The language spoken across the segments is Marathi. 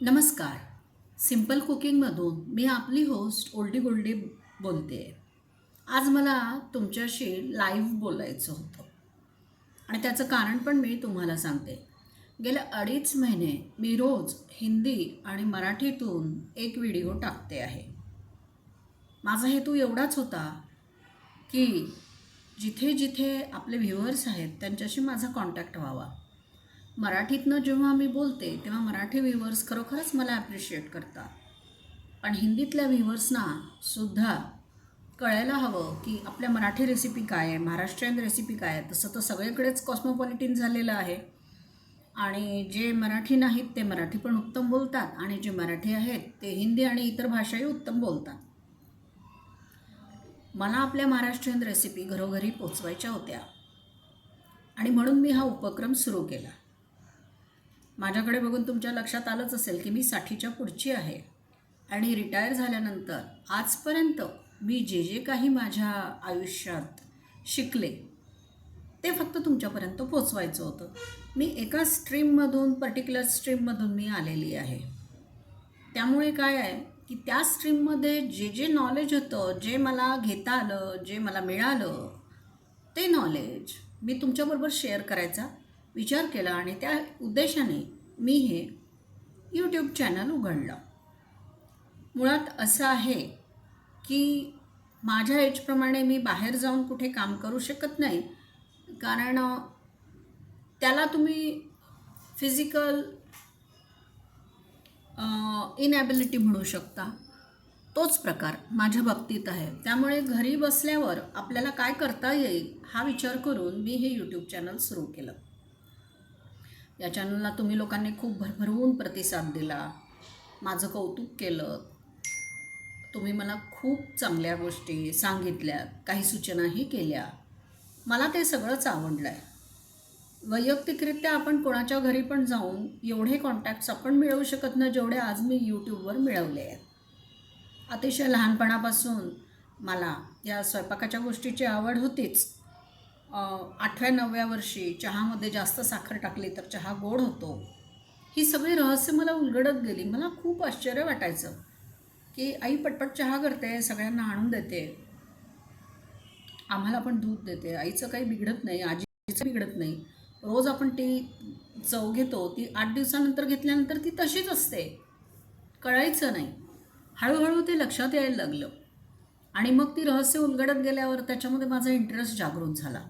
नमस्कार. सिंपल कुकिंगमधून मी आपली होस्ट ओल्डी गोल्डी बोलते. आज मला तुमच्याशी लाईव्ह बोलायचं होतं. आणि त्याचं कारण पण मी तुम्हाला सांगते. गेल्या अडीच महिने मी रोज हिंदी आणि मराठीतून एक व्हिडिओ टाकते आहे. माझा हेतू एवढाच होता की जिथे जिथे आपले व्ह्युअर्स आहेत त्यांच्याशी माझा कॉन्टॅक्ट व्हावा. मराठीतनं जेव्हा मी बोलते तेव्हा मराठी व्ह्युअर्स खरोखरच मला ॲप्रिशिएट करतात. पण हिंदीतल्या व्ह्युअर्सना सुद्धा कळायला हवं की आपल्या मराठी रेसिपी काय आहे महाराष्ट्रीयन रेसिपी काय आहे. तसं तर सगळीकडेच कॉस्मोपॉलिटिन झालेलं आहे. आणि जे मराठी नाहीत ते मराठी पण उत्तम बोलतात. आणि जे मराठी आहेत ते हिंदी आणि इतर भाषाही उत्तम बोलतात. मला आपल्या महाराष्ट्रीयन रेसिपी घरोघरी पोचवायच्या होत्या. आणि म्हणून मी हा उपक्रम सुरू केला. माझ्याकडे बघून तुमच्या लक्षात आलंच असेल की मी साठीच्या पुढची आहे. आणि रिटायर झाल्यानंतर आजपर्यंत मी जे जे काही माझ्या आयुष्यात शिकले ते फक्त तुमच्यापर्यंत पोचवायचं होतं. मी एका स्ट्रीममधून पर्टिक्युलर स्ट्रीममधून मी आलेली आहे. त्यामुळे काय आहे की त्या स्ट्रीममध्ये जे जे नॉलेज होतं जे मला घेता आलं जे मला मिळालं ते नॉलेज मी तुमच्याबरोबर शेअर करायचा विचार केला आणि त्या उद्देशाने मी हे यूट्यूब चॅनल उघडलं. मुळात असं आहे की माझ्या एजप्रमाणे मी बाहेर जाऊन कुठे काम करू शकत नाही. कारण त्याला तुम्ही फिजिकल इनॅबिलिटी म्हणू शकता. तोच प्रकार माझ्या बाबतीत आहे. त्यामुळे घरी बसल्यावर आपल्याला काय करता येईल हा विचार करून मी हे यूट्यूब चॅनल सुरू केलं. या चॅनलला तुम्ही लोकांनी खूप भरभरून प्रतिसाद दिला. माझं कौतुक केलं. तुम्ही मला खूप चांगल्या गोष्टी सांगितल्या काही सूचनाही केल्या. मला ते सगळंच आवडलं आहे वैयक्तिकरित्या आपण कोणाच्या घरी पण जाऊन एवढे कॉन्टॅक्ट्स आपण मिळवू शकत नाही जेवढे आज मी यूट्यूबवर मिळवले आहेत. अतिशय लहानपणापासून मला या स्वयंपाकाच्या गोष्टीची आवड होतीच. आठव्या नवव्या वर्षी चहामध्ये जास्त साखर टाकली तर चहा गोड होतो. ही सगळी रहस्य मला उलगडत गेली. मला खूप आश्चर्य वाटायचं की आई पटपट चहा करते सगळ्यांना आणून देते. आम्हाला पण दूध देते. आईचं काही बिघडत नाही आजीचं बिघडत नाही. रोज आपण ती चव घेतो ती आठ दिवसानंतर घेतल्यानंतर ती तशीच असते. कळायचं नाही. हळूहळू ते लक्षात यायला लागलं. आणि मग ती रहस्य उलगडत गेल्यावर त्याच्यामध्ये माझा इंटरेस्ट जागृत झाला.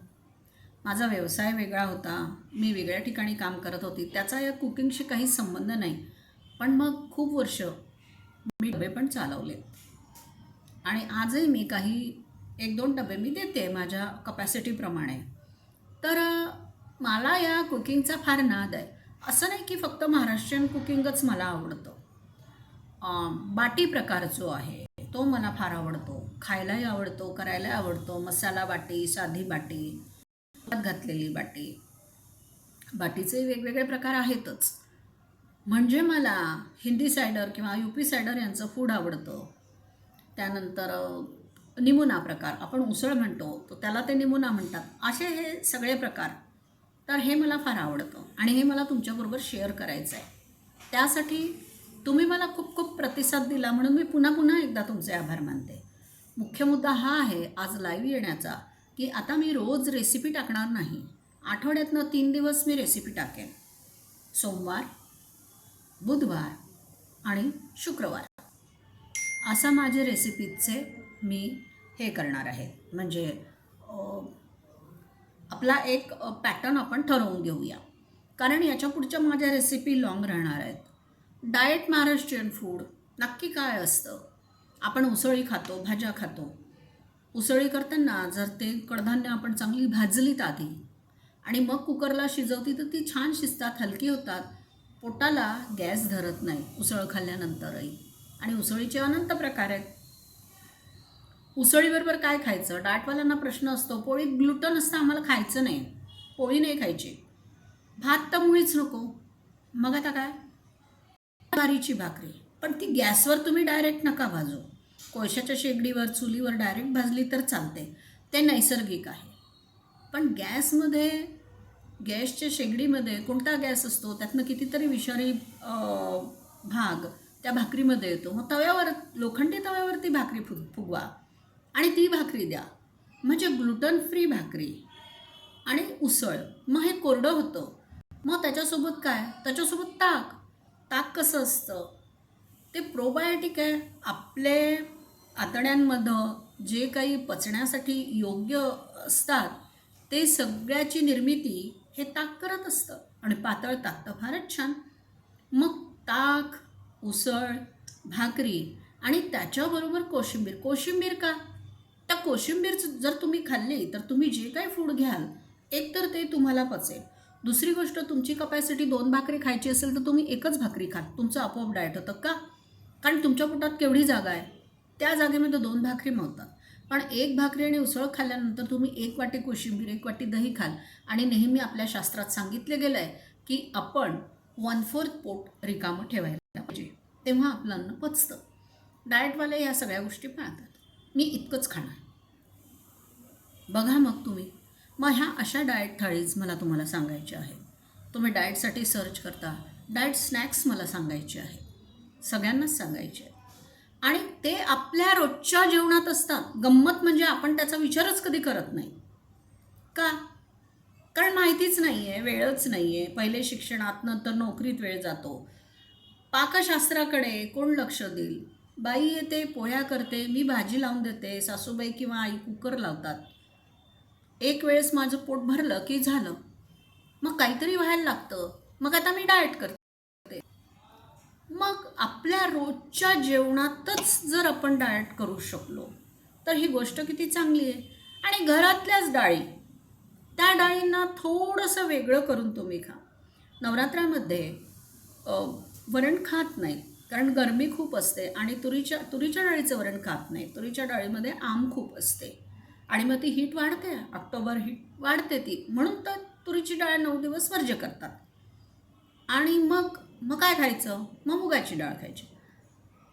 माझा व्यवसाय वेगळा होता. मी वेगळ्या ठिकाणी काम करत होती. त्याचा या कुकिंगशी काही संबंध नाही. पण मग खूप वर्ष मी डबे पण चालवले. आणि आजही मी काही एक दोन डबे मी देते माझ्या कपॅसिटीप्रमाणे तर मला या कुकिंगचा फार नाद आहे. असं नाही की फक्त महाराष्ट्रीयन कुकिंगच मला आवडतं. बाटी प्रकार जो आहे तो मला फार आवडतो. खायलाही आवडतो करायलाही आवडतो. मसाला बाटी साधी बाटी घातलेली बाटी. बाटीचे वेगवेगळे प्रकार आहेतच. म्हणजे मला हिंदी सायडर किंवा यू पी सायडर यांचं फूड आवडतं. त्यानंतर निमुना प्रकार. आपण उसळ म्हणतो तर त्याला ते निमुना म्हणतात. असे हे सगळे प्रकार. तर हे मला फार आवडतं. आणि हे मला तुमच्याबरोबर शेअर करायचं आहे त्यासाठी तुम्ही मला खूप खूप प्रतिसाद दिला म्हणून मी पुन्हा पुन्हा एकदा तुमचे आभार मानते. मुख्य मुद्दा हा आहे आज लाईव्ह येण्याचा. की आता मी रोज रेसिपी टाकणार नाही. आठवड्यातनं तीन दिवस मी रेसिपी टाकेन. सोमवार बुधवार आणि शुक्रवार. असा माझे रेसिपीचे मी हे करणार आहे. म्हणजे आपला एक पॅटर्न आपण ठरवून घेऊया. कारण याच्या पुढच्या माझ्या रेसिपी लॉंग राहणार आहेत. डाएट महाराष्ट्रीयन फूड नक्की काय असतं? आपण उसळी खातो भाज्या खातो. उसळी करताना जर ते कडधान्य आपण चांगली भाजलीत आधी आणि मग कुकरला शिजवती तर ती छान शिजतात हलकी होतात. पोटाला गॅस धरत नाही उसळ खाल्ल्यानंतरही. आणि उसळीचे अनंत प्रकार आहेत. उसळीबरोबर काय खायचं? डाटवाल्यांना प्रश्न असतो पोळीत ग्लुटन असतं आम्हाला खायचं नाही. पोळी नाही खायची. भात तर मुळीच नको. मग आता काय? भारीची भाकरी. पण ती गॅसवर तुम्ही डायरेक्ट नका भाजू. कोळशाच्या शेगडीवर चुलीवर डायरेक्ट भाजली तर चालते ते नैसर्गिक आहे. पण गॅसमध्ये गॅसच्या शेगडीमध्ये कोणता गॅस असतो? त्यातनं कितीतरी विषारी भाग त्या भाकरीमध्ये येतो. मग तव्यावर लोखंडी तव्यावरती भाकरी फुग फुगवा आणि ती भाकरी द्या. म्हणजे ग्लुटन फ्री भाकरी आणि उसळ. मग हे कोरडं होतं. मग त्याच्यासोबत काय? त्याच्यासोबत ताक. ताक कसं असतं? ते प्रोबायोटिक आहे. आपले आतड्यांमधं जे काही पचण्यासाठी योग्य असतात ते सगळ्याची निर्मिती हे ताक करत असतं आणि पातळ ताक तर फारच छान. मग ताक उसळ भाकरी आणि त्याच्याबरोबर कोशिंबीर. कोशिंबीर का? त्या कोशिंबीर जर तुम्ही खाल्ली तर तुम्ही जे काही फूड घ्याल एक तर ते तुम्हाला पचेल. दुसरी गोष्ट तुमची कपॅसिटी दोन भाकरी खायची असेल तर तुम्ही एकच भाकरी खा. तुमचं आपोआप डाएट होतं का? कारण तुमच्या पोटात केवढी जागा आहे. त्या जागेमध्ये दोन भाकरी मावतात पण एक भाकरी आणि उसळ खाल्ल्यानंतर तुम्ही एक वाटी कोशिंबीर एक वाटी दही खाल. आणि नेहमी आपल्या शास्त्रात सांगितले गेलं आहे की आपण वन फोर्थ पोट रिकामं ठेवायला पाहिजे. तेव्हा आपलं अन्न पचतं. डाएटवाले या सगळ्या गोष्टी पाळतात. मी इतकंच खाणार. बघा मग तुम्ही. मग ह्या अशा डाएट थाळीज मला तुम्हाला सांगायच्या आहेत. तुम्ही डाएटसाठी सर्च करता. डाएट स्नॅक्स मला सांगायचे आहेत. सगळ्यांनाच सांगायचे आहे आणि ते आपल्या रोजच्या जेवणात असतात. गंमत म्हणजे आपण त्याचा विचारच कधी करत नाही. का? कारण माहितीच नाही आहे वेळच नाही आहे पहिले शिक्षणात नंतर नोकरीत वेळ जातो. पाकशास्त्राकडे कोण लक्ष देईल? बाई येते पोह्या करते मी भाजी लावून देते सासूबाई किंवा आई कुकर लावतात. एक वेळेस माझं पोट भरलं की झालं. मग काहीतरी व्हायला लागतं. मग आता मी डाएट करते. मग आपल्या रोजच्या जेवणातच जर आपण डाएट करू शकलो तर ही गोष्ट किती चांगली आहे? आणि घरातल्याच डाळी त्या डाळींना थोडंसं वेगळं करून तुम्ही खा. नवरात्रामध्ये वरण खात नाही कारण गरमी खूप असते आणि तुरीच्या तुरीच्या डाळीचं वरण खात नाही. तुरीच्या डाळीमध्ये आम खूप असते आणि मग ती हीट वाढते ऑक्टोबर हीट वाढते ती. म्हणून तर तुरीची डाळ नऊ दिवस वर्ज्य करतात. आणि मग मग काय खायचं? मग मुगाची डाळ खायची.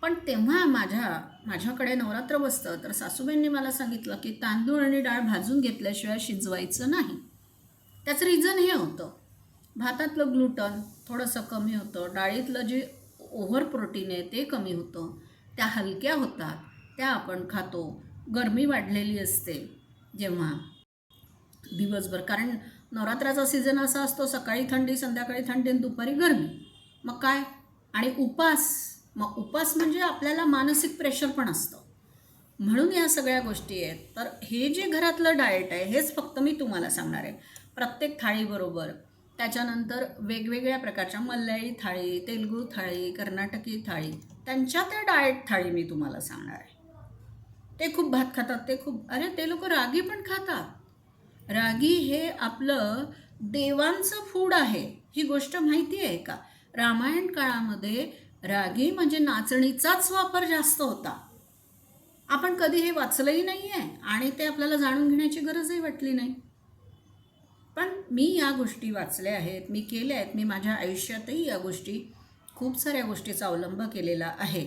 पण तेव्हा माझ्या माझ्याकडे नवरात्र बसतं तर सासूबाईंनी मला सांगितलं की तांदूळ आणि डाळ भाजून घेतल्याशिवाय शिजवायचं नाही. त्याचं रिझन हे होतं. भातातलं ग्लुटन थोडंसं कमी होतं. डाळीतलं जे ओव्हर प्रोटीन आहे ते कमी होतं. त्या हलक्या होतात. त्या आपण खातो. गरमी वाढलेली असते जेव्हा दिवसभर. कारण नवरात्राचा सीझन असा असतो सकाळी थंडी संध्याकाळी थंडी आणि दुपारी गरमी. मग काय? आणि उपास. मग उपास म्हणजे आपल्याला मानसिक प्रेशर पण असतं. म्हणून या सगळ्या गोष्टी आहेत. तर हे जे घरातलं डाएट आहे हेच फक्त मी तुम्हाला सांगणार आहे. प्रत्येक थाळीबरोबर त्याच्यानंतर वेगवेगळ्या प्रकारच्या मल्याळी थाळी तेलगू थाळी कर्नाटकी थाळी त्यांच्या त्या डाएट थाळी मी तुम्हाला सांगणार आहे. ते खूप भात खातात ते खूप अरे ते लोक रागी पण खातात. रागी हे आपलं देवांचं फूड आहे. ही गोष्ट माहिती आहे का? रामायण काळामध्ये रागी म्हणजे नाचणीचाच वापर जास्त होता. आपण कधी हे वाचलंही नाही आहे आणि ते आपल्याला जाणून घेण्याची गरजही वाटली नाही. पण मी या गोष्टी वाचल्या आहेत मी केल्या आहेत मी माझ्या आयुष्यातही या गोष्टी खूप साऱ्या गोष्टीचा अवलंब केलेला आहे.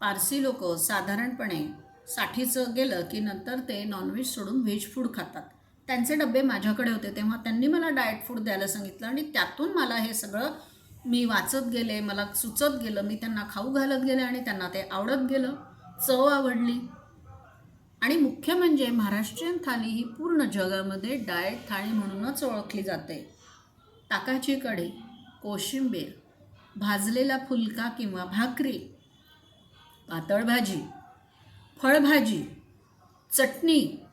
पारसी लोक साधारणपणे साठीचं गेलं की नंतर ते नॉनव्हेज सोडून व्हेज फूड खातात. त्यांचे डबे माझ्याकडे होते तेव्हा त्यांनी मला डाएट फूड द्यायला सांगितलं आणि त्यातून मला हे सगळं मी वाचत गेले मला सुचत गेलं मी त्यांना खाऊ घालत गेले आणि त्यांना ते आवडत गेलं. चव आवडली. आणि मुख्य म्हणजे महाराष्ट्रीयन थाली ही पूर्ण जगामध्ये डाएट थाळी म्हणूनच ओळखली जाते. ताकाची कढी कोशिंबीर भाजलेला फुलका किंवा भाकरी पातळ भाजी फळभाजी चटणी.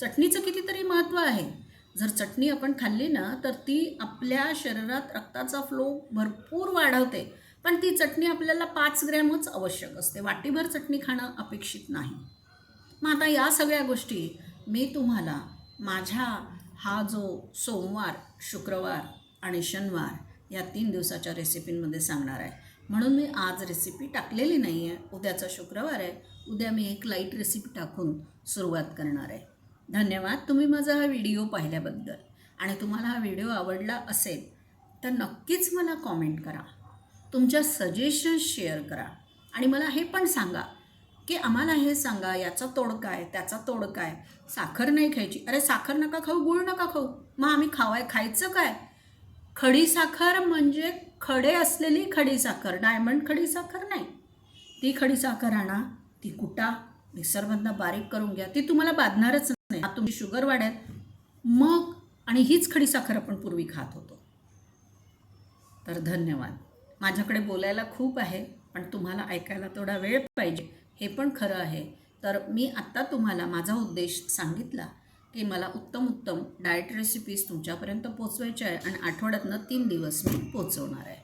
चटणीचं कितीतरी महत्त्व आहे. जर चटणी आपण खाल्ली ना तर ती आपल्या शरीरात रक्ताचा फ्लो भरपूर वाढवते. पण ती चटणी आपल्याला पाच ग्रॅमच आवश्यक असते. वाटीभर चटणी खाणं अपेक्षित नाही. मग आता या सगळ्या गोष्टी मी तुम्हाला माझ्या हा जो सोमवार शुक्रवार आणि शनिवार या तीन दिवसाच्या रेसिपींमध्ये सांगणार आहे. म्हणून मी आज रेसिपी टाकलेली नाही आहे उद्याचा शुक्रवार आहे. उद्या मी एक लाइट रेसिपी टाकून सुरुवात करणार आहे. धन्यवाद. तुम्ही माझा हा व्हिडिओ पाहिल्याबद्दल आणि तुम्हाला हा व्हिडिओ आवडला असेल तर नक्कीच मला कॉमेंट करा. तुमच्या सजेशन्स शेअर करा. आणि मला हे पण सांगा की आम्हाला हे सांगा याचा तोड काय त्याचा तोड काय? साखर नाही खायची. अरे साखर नका खाऊ गुळ नका खाऊ. मग आम्ही खावाय खायचं काय? खडी साखर म्हणजे खडे असलेली खडी साखर डायमंड खडी साखर नाही. ती खडी साखर आणा ती कुटा मिक्सरमधनं बारीक करून घ्या. ती तुम्हाला बाधणारच आता तुमची शुगर वाढेल. मग आणि हीच खडीसाखर आपण पूर्वी खात होतो. तर धन्यवाद. माझ्याकडे बोलायला खूप आहे पण तुम्हाला ऐकायला थोडा वेळ पाहिजे. हे पण खरं आहे. तर मी आत्ता तुम्हाला माझा उद्देश सांगितला की मला उत्तम उत्तम डाएट रेसिपीज तुमच्यापर्यंत पोचवायच्या आहे आणि आठवड्यातनं तीन दिवस मी पोचवणार आहे.